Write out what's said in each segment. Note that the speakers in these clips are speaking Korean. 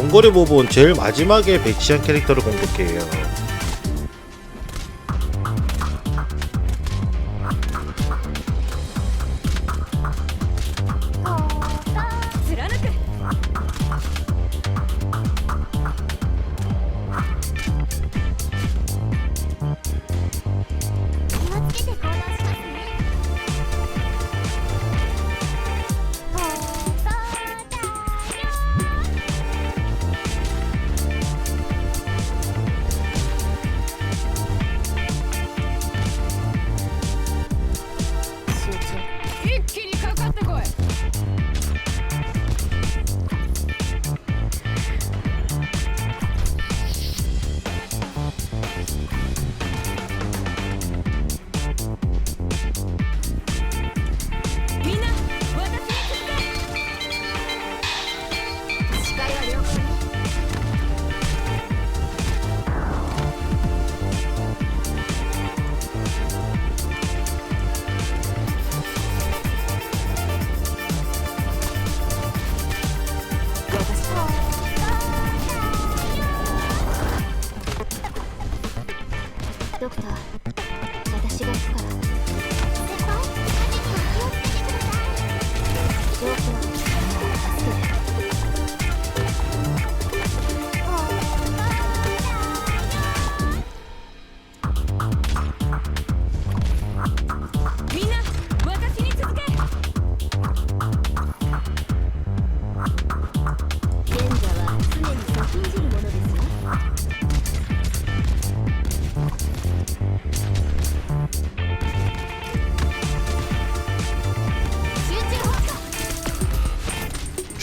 원거리 몹은 제일 마지막에 배치한 캐릭터를 공격해요. しごくから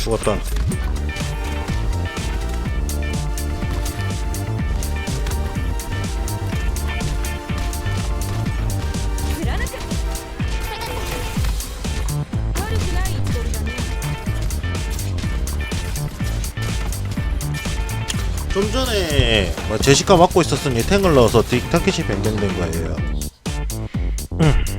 죽었다 좀 전에 뭐 제시카 맡고 있었으니 탱을 넣어서 타켓이 변경된 거예요 음.